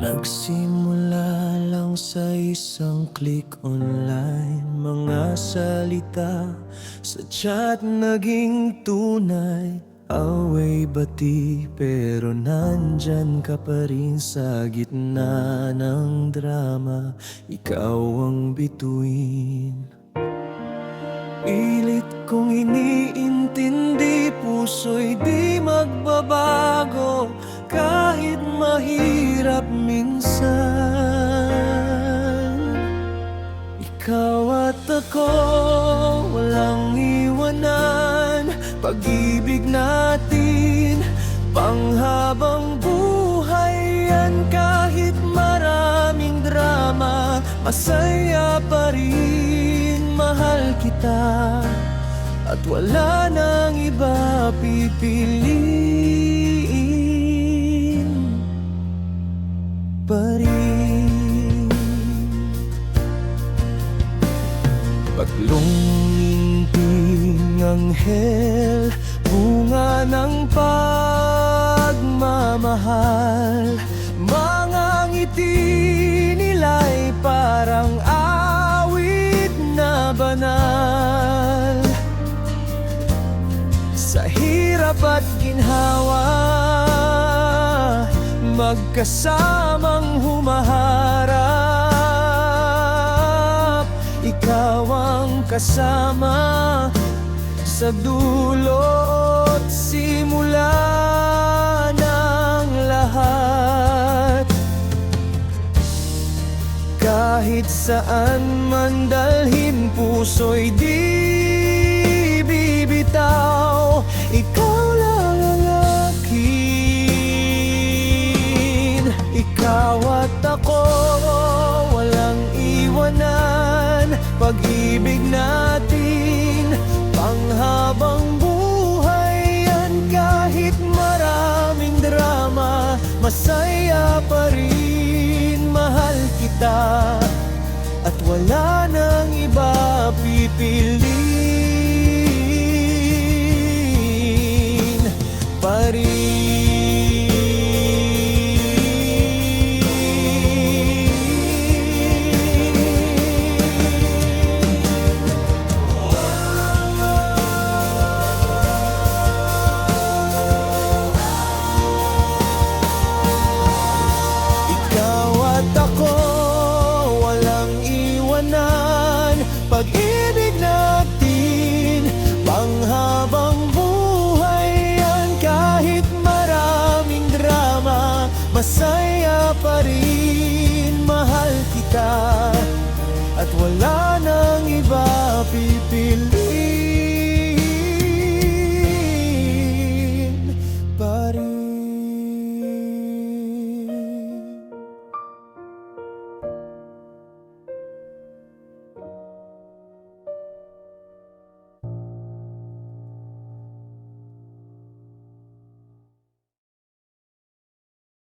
Nagsimula lang sa isang click online. Mga salita sa chat naging tunay. Away bati pero nandyan ka pa rin sa gitna ng drama. Ikaw ang bituin. Pilit kong iniintindi Puso'y di magbabago. Kahit ako Walang iwanan. Pag-ibig natin Panghabang buhay yan Kahit maraming drama Masaya pa rin. Mahal kita At wala nang iba pipiliin Paglunging anghel Bunga ng pagmamahal. Mga ngiti nila'y parang awit na banal. Sa hirap at ginhawa Magkasamang humaharap. Ikaw kasama Sa dulo't simula ng lahat. Kahit saan man dalhin puso'y di Pag-ibig natin panghabang buhay yan Kahit maraming drama Masaya pa rin mahal kita At wala nang iba pipiliin pa rin.